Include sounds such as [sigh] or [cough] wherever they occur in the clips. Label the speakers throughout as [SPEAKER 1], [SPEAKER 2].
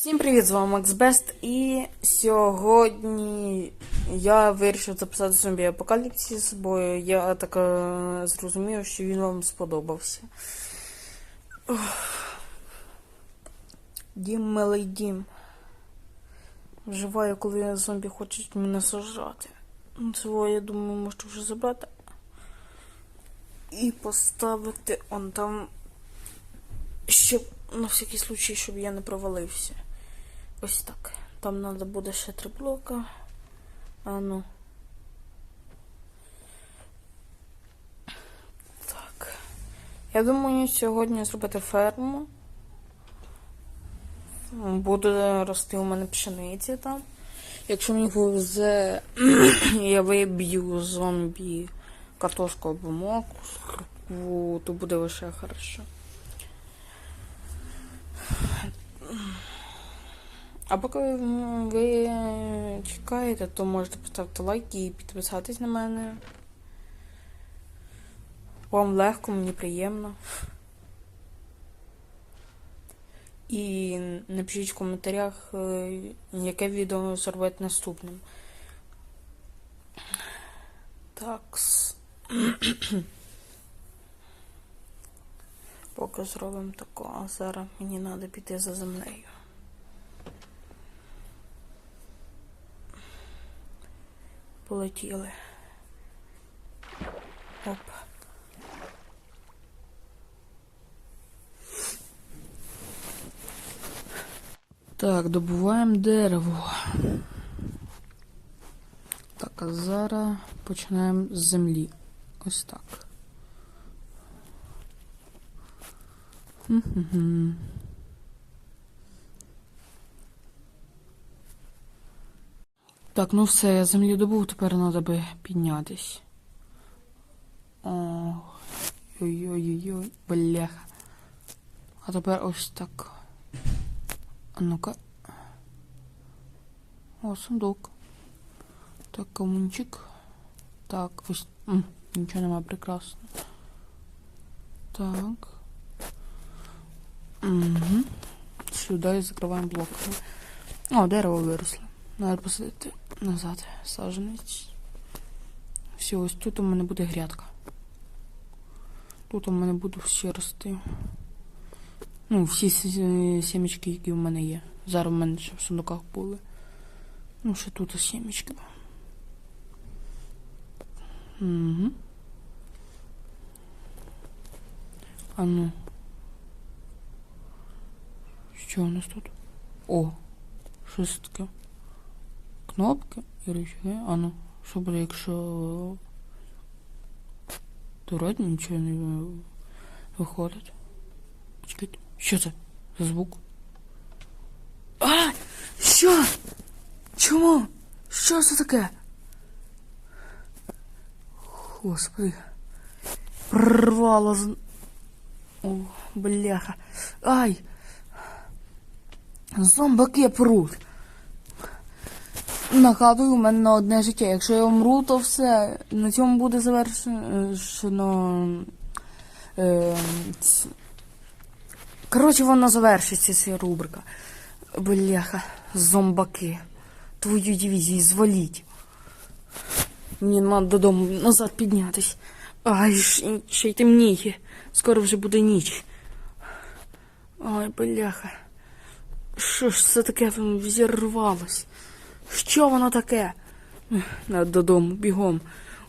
[SPEAKER 1] Всім привіт, з вами Бест. І сьогодні я вирішив записати зомбі Апокаліпсис, бо я так е, зрозумів, що він вам сподобався. Дім милий дім. Вживаю, коли зомбі хочуть мене сажати. Ну, Цього, я думаю, можу вже забрати. І поставити он там. Щоб на всякий случай, щоб я не провалився. Ось так. Там треба буде ще три блока. А ну. Так. Я думаю, сьогодні зробити ферму. Буде рости у мене пшениця там. Якщо мені повезе, [clears throat] я виб'ю зомбі картошку або моркву, то буде лише хорошо. А поки ви чекаєте, то можете поставити лайк і підписатись на мене. Вам легко, мені приємно. І напишіть в коментарях, е, яке відео зробити наступним. Такс. [clears throat] Поки зробимо тако, а зараз мені треба піти за землею. Полетіли. Оп. Так, добуваємо дерево. Так, а зараз починаємо з землі. Ось так. Мгм. Так, ну все, я землі добув, тепер треба би піднятись. Ой-ой-ой, бляха. А тепер ось так. А ну-ка. О, сундук. Так, камунчик. Так, ось. М, нічого нема, прекрасно. Так. Угу. Сюди закриваємо блоками. О, дерево виросло. Надо посадити назад саженець. Все, ось тут у мене буде грядка. Тут у мене будуть всі рости. Ну, всі сімечки, які в мене є. Зараз в мене ще в сундуках були. Ну, ще тут сімечки. Угу. А ну. Що у нас тут? О, щось таке. Кнопки і рычаги. А ну, що буде, якщо тут нічого не виходить? Чекайте, що це за звук? А! Що? Чому? Що це таке? Господи. Прорвало з... О, бляха. Ай! Зомбаки пруть. Нагадую, у мене на одне життя. Якщо я вмру, то все. На цьому буде завершено. Е, Коротше, вона завершиться, ця рубрика. Бляха, зомбаки. Твою дивізію зваліть. Мені треба додому назад піднятись. Ай, ще й темніє. Скоро вже буде ніч. Ой, бляха. Що ж це таке там взірвалось? Що воно таке? Додому, бігом.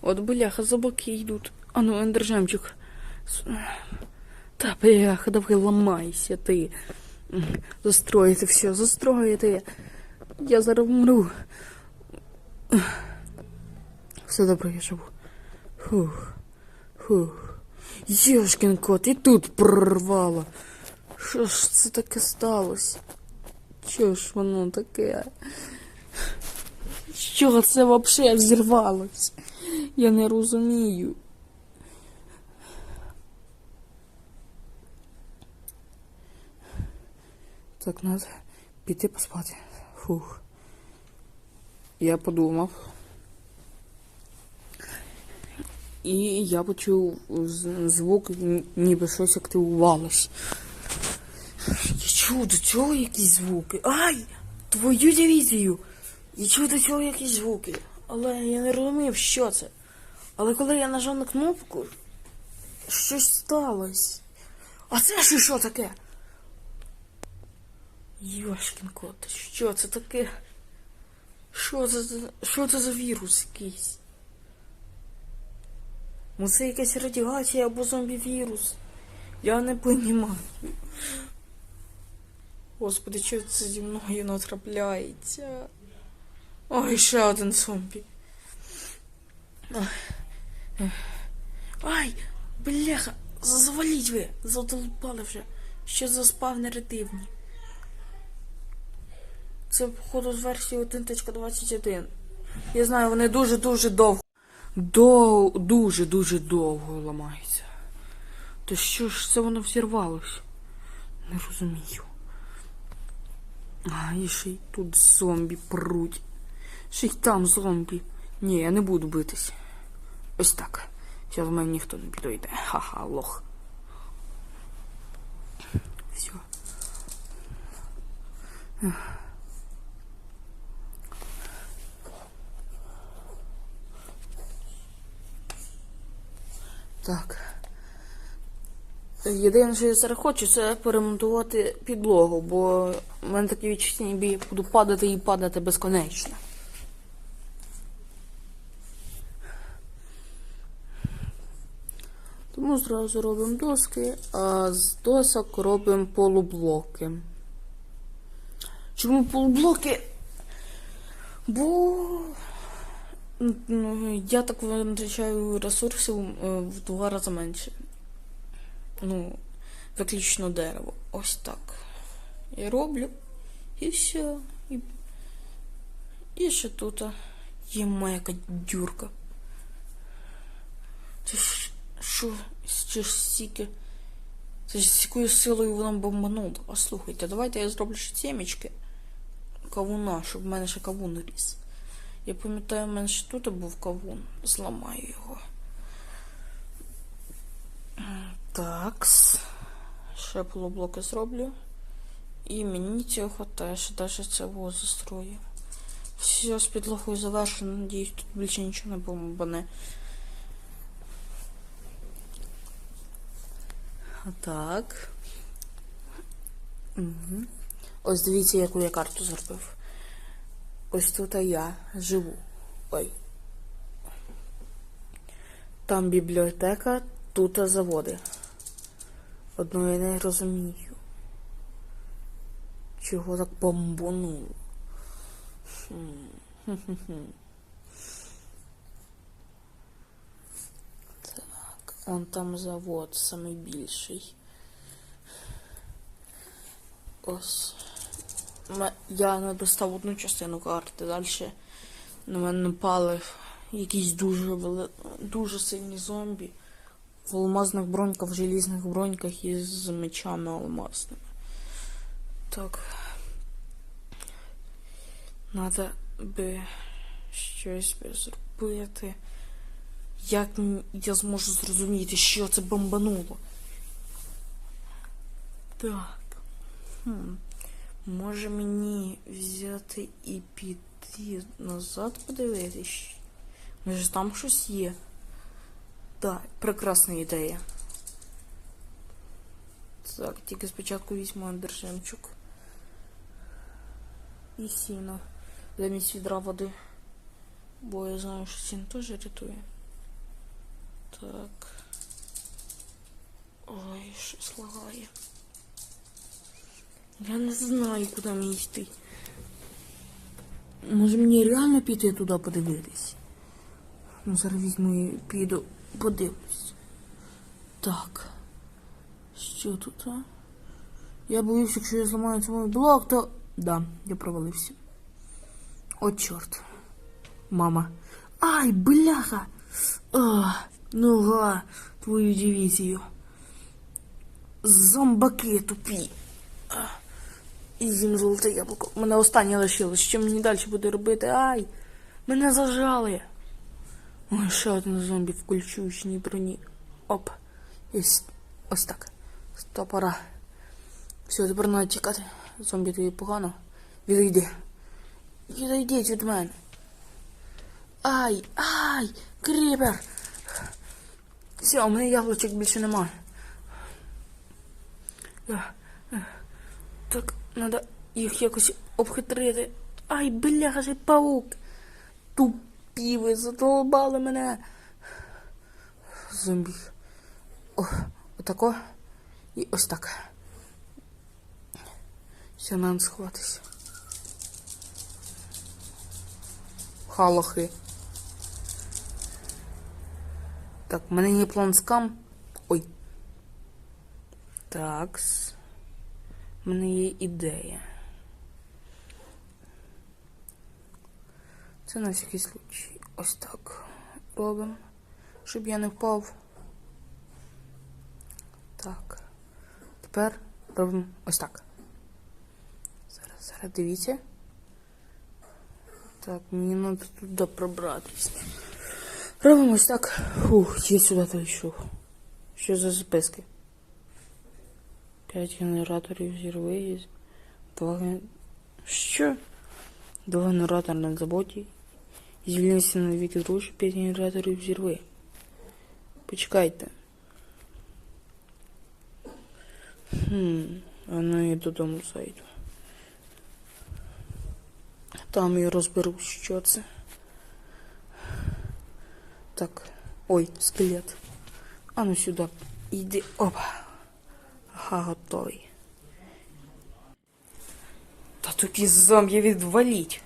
[SPEAKER 1] От бляха, забаки йдуть. Ану, ендержемчик. Та бляха, давай ламайся ти. Застроїти все, застроїти. Я зараз вмру. Все добре, я живу. Фух. Фух. Йошкін кот, і тут прорвало. Що ж це таке сталося? Що ж воно таке? Що це взагалі взірвалось? Я не розумію. Так, треба піти поспати. Фух. Я подумав. І я почув звук, ніби щось активувалось. Я чув до цього якісь звуки. Ай! Твою дивізію! Чув до цього якісь звуки. Але я не розумів, що це. Але коли я нажав на кнопку, щось сталося. А це ж що таке? Йошкін кот, що це таке? Що це, що це за вірус якийсь? Ну це якась радіація або зомбі-вірус. Я не понімаю. Господи, що це зі мною натрапляється? Ой, ще один зомбі. Ай, бляха, заваліть ви, задолбали вже. Що за спавнери дивні? Це, походу, з версії 1.21. Я знаю, вони дуже-дуже довго. До... Дуже-дуже довго ламаються. То що ж це воно взірвалось? Не розумію. А, і ще й тут зомбі пруть. Ще й там зомбі. Ні, я не буду битись. Ось так. Зараз мене ніхто не підійде. Ха-ха, лох. Все. Так. Єдине, що я зараз хочу, це поремонтувати підлогу, бо в мене такі відчуття, ніби я буду падати і падати безконечно. Тому зразу робимо доски, а з досок робимо полублоки. Чому полублоки? Бо ну, я так витрачаю ресурсів е, в два рази менше. Ну, виключно дерево. Ось так. Я роблю. І все. І, і ще тут є моя дюрка. Це ж що? Це ж стільки. Це ж з якою силою вона бомбанула. А слухайте, давайте я зроблю ще сімечки кавуна, щоб в мене ще кавун ріс. Я пам'ятаю, в мене ще тут був кавун. Зламаю його. Такс. Ще полублоки зроблю. І мені цього даже це во застрою. Все з підлогою завершено. Надіюсь, тут більше нічого не бомбане. Так. Угу. Ось дивіться, яку я карту зробив. Ось тут я живу. Ой. Там бібліотека, тут заводи. Одно я не розумію. Чого так бомбануло? Он там завод самий більший. Ось. Я не достав одну частину карти. Далі на мене напали якісь дуже вели... дуже сильні зомбі. В алмазних броньках, в желізних броньках і з мечами алмазними. Так. Надо би щось би зробити. Як я зможу зрозуміти, що це бомбануло? Так. Хм. Може мені взяти і піти назад подивитись? Може там щось є? Так, прекрасна ідея. Так, тільки спочатку візьму андержемчук. І сіно. Замість відра води. Бо я знаю, що сіно теж рятує. Так. Ой, щось лагає. Я не знаю, куди мені йти. Може мені реально піти туди подивитись? Ну, зараз візьму і піду подивлюсь. Так. Що тут, а? Я боюсь, якщо я зламаю цей блок, то. Да, я провалився. О, чорт. Мама. Ай, бляха! А, нога, твою дивізію. Зомбаки тупі. І з'їм золоте яблуко. Мене останнє лишилось. Що мені далі буде робити? Ай! Мене зажали. Ой, ще один зомбі в кольчужній броні. Оп. Ось, ось так. Стопора. Все, тепер треба тікати. Зомбі тобі погано. Відійди. Відійдіть від мене. Ай, ай, кріпер. Все, у мене яблучок більше немає. Е, Так, треба їх якось обхитрити. Ай, бляха, же паук. Тупі ви задолбали мене. Зомбі. О, отако. І ось так. Все, нам сховатися. Халахи. Так, в мене є план скам. Ой. Такс. У мене є ідея. Це на всякий случай. Ось так. Робимо. Щоб я не впав. Так. Тепер робимо ось так. Зараз, зараз дивіться. Так, мені треба туди пробратися. Робимо ось так. Фух, я сюди дійшов. Що за записки? П'ять генераторів зірви. Два. Що? Два генератори на заводі. Звільнився на віки дружі, п'ять генераторів зірви. Почекайте. Хм, а ну і додому зайду. Там я розберу, що це. Так. Ой, скелет. А ну сюди. Іди. Опа. Ага, готовий. Та тупі зомбі відваліть.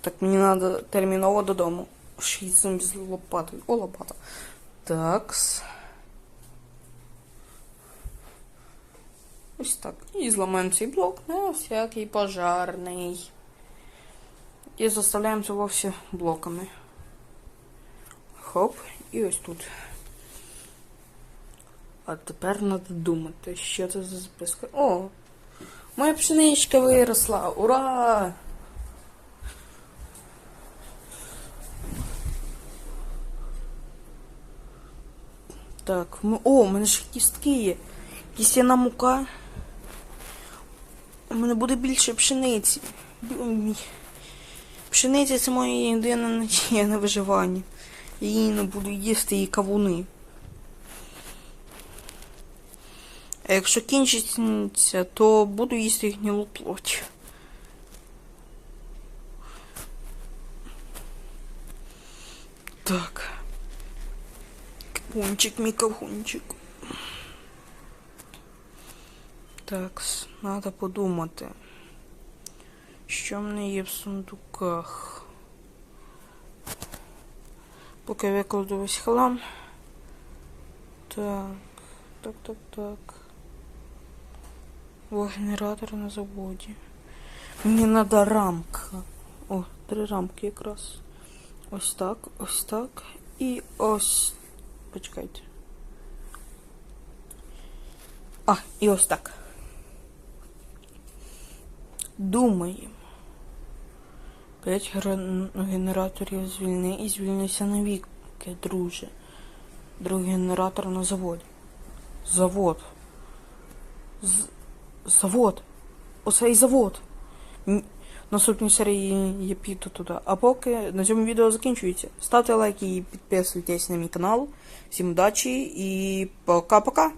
[SPEAKER 1] Так мені треба терміново додому. Шість зомбі з лопатою. О, лопата. Такс. Ось так. І зламаємо цей блок на всякий пожарний. І заставляємо це вовсе блоками. Хоп, і ось тут. А тепер треба думати, що це за записка. О! Моя пшеничка виросла! Ура! Так, о, у мене ж кістки є. Кістяна мука. У мене буде більше пшениці. Пшениця це моя єдина надія на виживання. Я не буду їсти і кавуни. А якщо кінчиться, то буду їсти гнилу плоть. Так. Кавунчик, мій кавунчик. Так, треба подумати. Що в мене є в сундуках? Поки викладу весь хлам. Так, так, так, так. О, генератор на заводі. Мені треба рамка. О, три рамки якраз. Ось так, ось так. І ось. Почекайте. А, і ось так. Думаємо. П'ять генераторів звільни і звільнися навіки, друже. Другий генератор на заводі. Завод. З... Завод. Оцей завод. Наступній серії я піду туди. А поки на цьому відео закінчується. Ставте лайки і підписуйтесь на мій канал. Всім удачі і пока-пока.